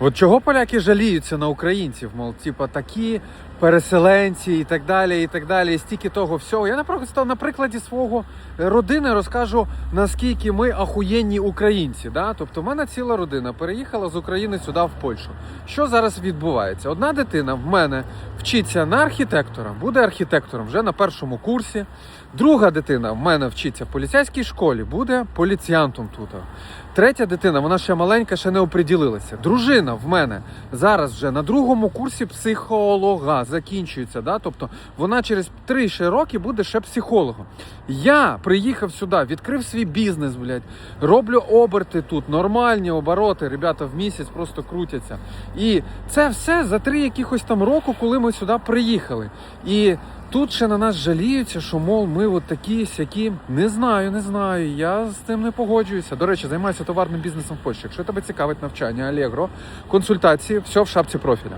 От чого поляки жаліються на українців? Мол, типа такі переселенці і так далі, і так далі, і стільки того всього. Я наприклад на прикладі свого родини розкажу, наскільки ми ахуєнні українці. Да? Тобто, в мене ціла родина переїхала з України сюди в Польщу. Що зараз відбувається? Одна дитина в мене вчиться на архітектора, буде архітектором вже на першому курсі. Друга дитина в мене вчиться в поліцейській школі, буде поліціянтом тут. Третя дитина, вона ще маленька, ще не оприділилася. Дружина в мене зараз вже на другому курсі психолога закінчується. Да? Тобто вона через 3 роки буде ще психологом. Я приїхав сюди, відкрив свій бізнес, блядь, роблю оберти тут, нормальні обороти, ребята в місяць просто крутяться. І це все за три якихось там року, коли ми сюди приїхали. І Тут ще на нас жаліються, що мов ми от такі сякі. Не знаю, не знаю. Я з тим не погоджуюся. До речі, займаюся товарним бізнесом в Польщі. Якщо тебе цікавить навчання, Allegro, консультації, все в шапці профіля.